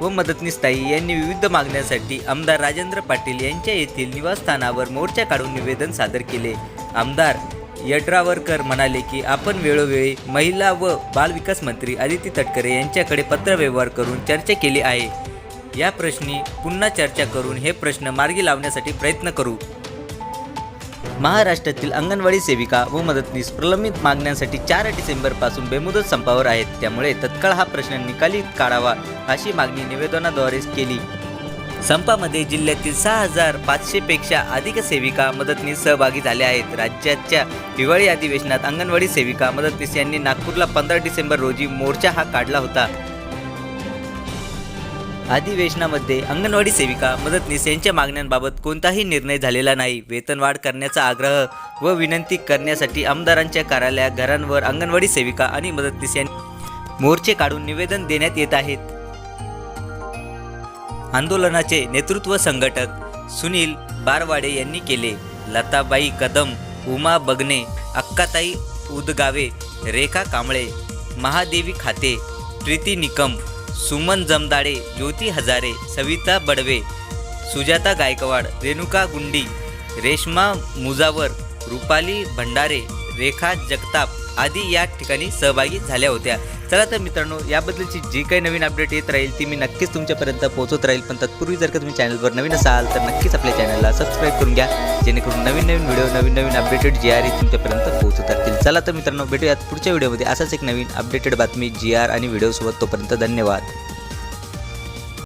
व मदतनीस ताई यांनी विविध मागण्यांसाठी आमदार राजेंद्र पाटील यांच्या येथील निवासस्थानावर मोर्चा काढून निवेदन सादर केले. आमदार यड्रावरकर म्हणाले की आपण वेळोवेळी महिला व बालविकास मंत्री आदिती तटकरे यांच्याकडे पत्रव्यवहार करून चर्चा केली आहे. या प्रश्नी पुन्हा चर्चा करून हे प्रश्न मार्गी लावण्यासाठी प्रयत्न करू. महाराष्ट्रातील अंगणवाडी सेविका व मदतनीस प्रलंबित मागण्यांसाठी चार डिसेंबरपासून बेमुदत संपावर आहेत. त्यामुळे तत्काळ हा प्रश्न निकाली काढावा अशी मागणी निवेदनाद्वारे केली. संपामध्ये जिल्ह्यातील सहा हजार पाचशेपेक्षा अधिक सेविका मदतनीस सहभागी झाल्या आहेत. राज्याच्या हिवाळी अधिवेशनात अंगणवाडी सेविका मदतनीस यांनी नागपूरला पंधरा डिसेंबर रोजी मोर्चा हा काढला होता. अधिवेशनामध्ये अंगणवाडी सेविका मदतनीस यांच्या मागण्यांबाबत कोणताही निर्णय झालेला नाही. वेतनवाढ करण्याचा आग्रह व विनंती करण्यासाठी आमदारांच्या कार्यालयात घरांवर अंगणवाडी सेविका आणि मदतनीस यांनी मोर्चे काढून निवेदन देण्यात येत आहेत. आंदोलनाचे नेतृत्व संघटक सुनील बारवाडे यांनी केले. लताबाई कदम उमा बगने अक्काताई उदगावे रेखा कांबळे महादेवी खाते प्रीती निकम सुमन जमदाडे ज्योती हजारे सविता बडवे सुजाता गायकवाड रेणुका गुंडी रेश्मा मुजावर रुपाली भंडारे रेखा जगताप आदी या ठिकाणी सहभागी झाल्या होत्या. चला तर मित्रांनो याबद्दलची जी काही नवीन अपडेट येत राहील ती मी नक्कीच तुमच्यापर्यंत पोहोचत राहील. पण तत्पूर्वी जर का तुम्ही चॅनलवर नवीन असाल तर नक्कीच आपल्या चॅनलला सबस्क्राईब करून घ्या. जेणेकरून नवीन नवीन व्हिडिओ नवीन नवीन अपडेटेड जी आर तुमच्यापर्यंत पोहोचत राहतील चला तर मित्रांनो भेटूयात पुढच्या व्हिडिओमध्ये असाच एक नवीन अपडेटेड बातमी जी आर आणि व्हिडिओसोबत तोपर्यंत धन्यवाद.